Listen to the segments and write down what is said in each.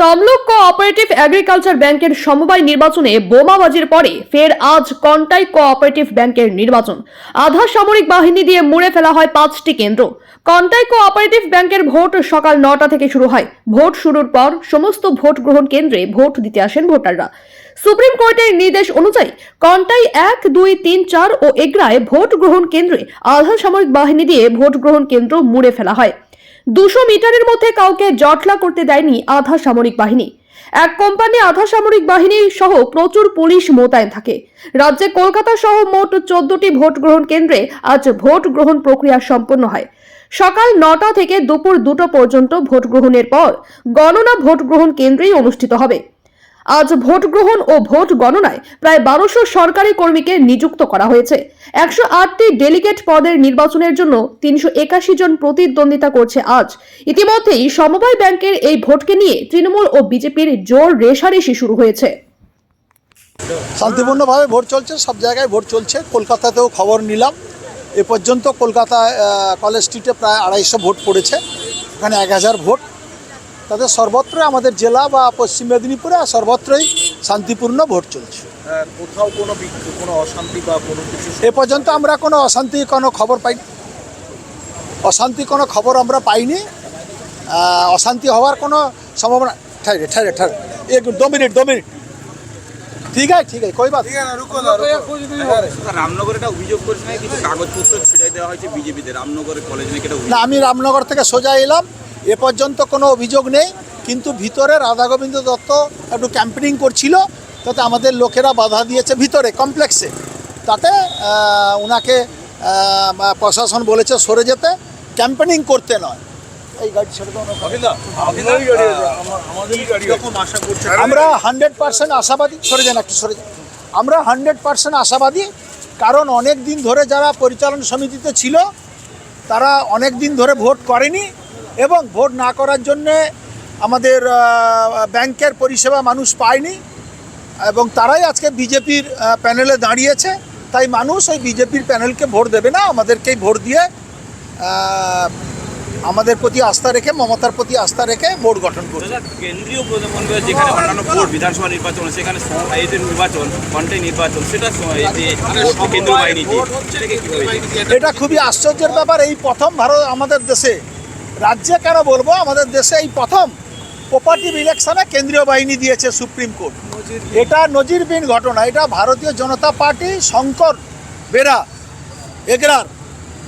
Tamluk cooperative agriculture ব্যাংকের সমবায় নির্বাচনে বোমাবাজির পরে ফের আজ কন্টাই কোঅপারেটিভ ব্যাংকের নির্বাচন। আধা সামরিক বাহিনী দিয়ে মুড়ে ফেলা হয় পাঁচটি কেন্দ্র। কন্টাই কোঅপারেটিভ ব্যাংকের ভোট সকাল নটা থেকে শুরু হয়। ভোট শুরুর পর সমস্ত ভোট গ্রহণ কেন্দ্রে ভোট দিতে আসেন ভোটাররা। সুপ্রিম কোর্টের নির্দেশ অনুযায়ী কন্টাই এক, দুই, তিন, চার ও এগরায় ভোট গ্রহণ কেন্দ্রে আধা সামরিক বাহিনী দিয়ে ভোট গ্রহণ কেন্দ্র মুড়ে ফেলা হয়। দুশো মিটারের মধ্যে কাউকে জটলা করতে দেয়নি আধা সামরিক বাহিনী। এক কোম্পানি আধা সামরিক বাহিনী সহ প্রচুর পুলিশ মোতায়েন থাকে। রাজ্যে কলকাতা সহ মোট চোদ্দটি ভোট গ্রহণ কেন্দ্রে আজ ভোট গ্রহণ প্রক্রিয়া সম্পন্ন হয়। সকাল নটা থেকে দুপুর দুটো পর্যন্ত ভোট গ্রহণের পর গণনা ভোট গ্রহণ কেন্দ্রেই অনুষ্ঠিত হবে। আজ ভোট গ্রহণ ও ভোট গণনায় প্রায় বারোশো সরকারি কর্মীকে নিযুক্ত করা হয়েছে। একশো আটটি ডেলিগেট পদের নির্বাচনের জন্য তিনশো একাশি জন প্রতিদ্বন্দ্বিতা করছে আজ। ইতিমধ্যেই সমবায় ব্যাংকের এই ভোটকে নিয়ে তৃণমূল ও বিজেপির জোর রেশারেশি শুরু হয়েছে। শান্তিপূর্ণভাবে ভোট চলছে, সব জায়গায় ভোট চলছে। কলকাতাতেও খবর নিলাম। এ পর্যন্ত কলকাতায় কলেজ স্ট্রিটে প্রায় আড়াইশো ভোট পড়েছে। এখানে এক হাজার ভোট। তাতে সর্বত্রই আমাদের জেলা বা পশ্চিম মেদিনীপুরে সর্বত্রই শান্তিপূর্ণ ভোট চলছে। আহ, কোথাও কোনো কোনো অশান্তি বা কোনো কিছু এ পর্যন্ত আমরা কোনো অশান্তি কোনো খবর পাই অশান্তি কোনো খবর আমরা পাইনি। অশান্তি হওয়ার কোনো সম্ভাবনা ঠাইরে ঠাইরে ঠাইরে এক দो মিনিট দो মিনিট। ঠিক আছে ঠিক আছে কই বাত রামনগরে অভিযোগ করেছে কিছু কাগজপত্র দেওয়া হয়েছে বিজেপিদের? কলেজ নাকি না আমি রামনগর থেকে সোজা এলাম। এ পর্যন্ত কোনো অভিযোগ নেই কিন্তু ভিতরে রাধা গোবিন্দ দত্ত একটু ক্যাম্পেনিং করছিল তাতে আমাদের লোকেরা বাধা দিয়েছে ভিতরে কমপ্লেক্সে তাতে ওনাকে প্রশাসন বলেছে সরে যেতে ক্যাম্পেনিং করতে নয়। এই গাড়ি ছেড়ে দাও না। কীরকম আশা করছে আমরা হান্ড্রেড পার্সেন্ট আশাবাদী সরে যান একটু সরে যান। আমরা হান্ড্রেড পার্সেন্ট আশাবাদী কারণ অনেক দিন ধরে যারা পরিচালন সমিতিতে ছিল তারা অনেক দিন ধরে ভোট করেনি এবং ভোট না করার জন্যে আমাদের ব্যাংকের পরিষেবা মানুষ পায়নি এবং তারাই আজকে বিজেপির প্যানেলে দাঁড়িয়েছে। তাই মানুষ ওই বিজেপির প্যানেলকে ভোট দেবে না আমাদেরকেই ভোট দিয়ে আমাদের প্রতি আস্থা রেখে মমতার প্রতি আস্থা রেখে ভোট গঠন কেন্দ্রীয় যেখানে অন্যান্য বিধানসভা নির্বাচন সেখানে এই যে নির্বাচন কন্টাই নির্বাচন সেটা স- এই যে ভোট কেন্দ্রীয় বাহিনী দিয়ে সেটাকে কীভাবে এটা খুবই আশ্চর্যের ব্যাপার এই প্রথম ভারত আমাদের দেশে রাজ্যে কেন বলব? আমাদের দেশে এই প্রথম কোপারেটিভ ইলেকশনে কেন্দ্রীয় বাহিনী দিয়েছে সুপ্রিম কোর্ট। এটা নজিরবিহীন ঘটনা। এটা ভারতীয় জনতা পার্টি শঙ্কর বেরা এগরার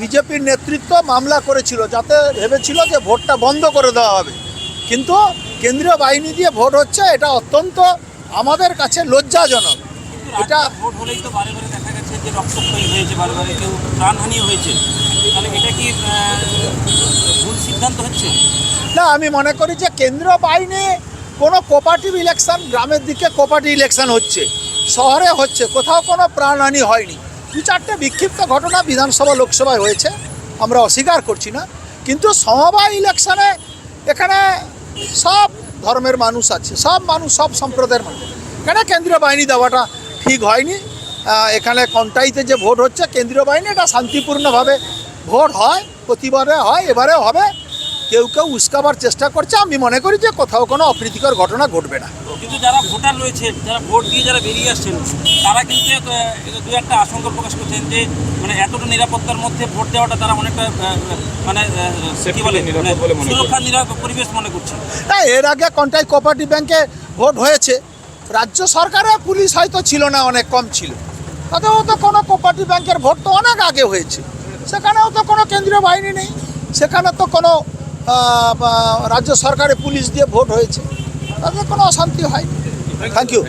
বিজেপির নেতৃত্ব মামলা করেছিল যাতে ভেবেছিল যে ভোটটা বন্ধ করে দেওয়া হবে। কিন্তু কেন্দ্রীয় বাহিনী দিয়ে ভোট হচ্ছে এটা অত্যন্ত আমাদের কাছে লজ্জাজনক। এটা ভোট হলেই তো বারে বারে দেখা গেছে যে রক্তক্ষয়ী হয়েছে বারে বারে কেউ প্রাণহানি হয়েছে। না, আমি মনে করি যে কেন্দ্রীয় বাহিনী কোনো কোপারেটিভ ইলেকশন গ্রামের দিকে কোপারেটিভ ইলেকশন হচ্ছে। শহরে হচ্ছে, কোথাও কোনো প্রাণহানি হয়নি। দু চারটে বিক্ষিপ্ত ঘটনা বিধানসভা, লোকসভায় হয়েছে, আমরা অস্বীকার করছি না। কিন্তু সমবায় ইলেকশনে এখানে সব ধর্মের মানুষ আছে, সব মানুষ, সব সম্প্রদায়ের মানুষ। এখানে কেন্দ্রীয় বাহিনী দেওয়াটা ঠিক হয়নি? এখানে কন্টাইতে যে ভোট হচ্ছে, কেন্দ্রীয় বাহিনী এটা শান্তিপূর্ণভাবে ভোট হয় প্রতিবারে হয় এবারেও হবে। কেউ কেউ উস্কাবার চেষ্টা করছে। আমি মনে করি যে কোথাও কোনো অপ্রীতিকর ঘটনা ঘটবে না। কিন্তু যারা ভোটার রয়েছে যারা ভোট দিয়ে যারা বেরিয়ে আসছেন তারা কিন্তু দু একটা আশঙ্কা প্রকাশ করছেন যে মানে এতটা নিরাপত্তার মধ্যে ভোট দেওয়াটা তারা অনেকটা মানে কি বলে মানে মনে। সুরক্ষা নিরাপদ পরিবেশ মনে করছে না এর আগে কন্টাই কোপারেটিভ ব্যাংকে ভোট হয়েছে রাজ্য সরকারে পুলিশ হয়তো ছিল না অনেক কম ছিল। তাতেও তো কোনো কোপারেটিভ ব্যাংকের ভোট তো অনেক আগে হয়েছে। সেখানেও তো কোনো কেন্দ্রীয় বাহিনী নেই। সেখানে তো কোনো রাজ্য সরকারে পুলিশ দিয়ে ভোট হয়েছে। তাদের কোনো অশান্তি হয়নি। Thank you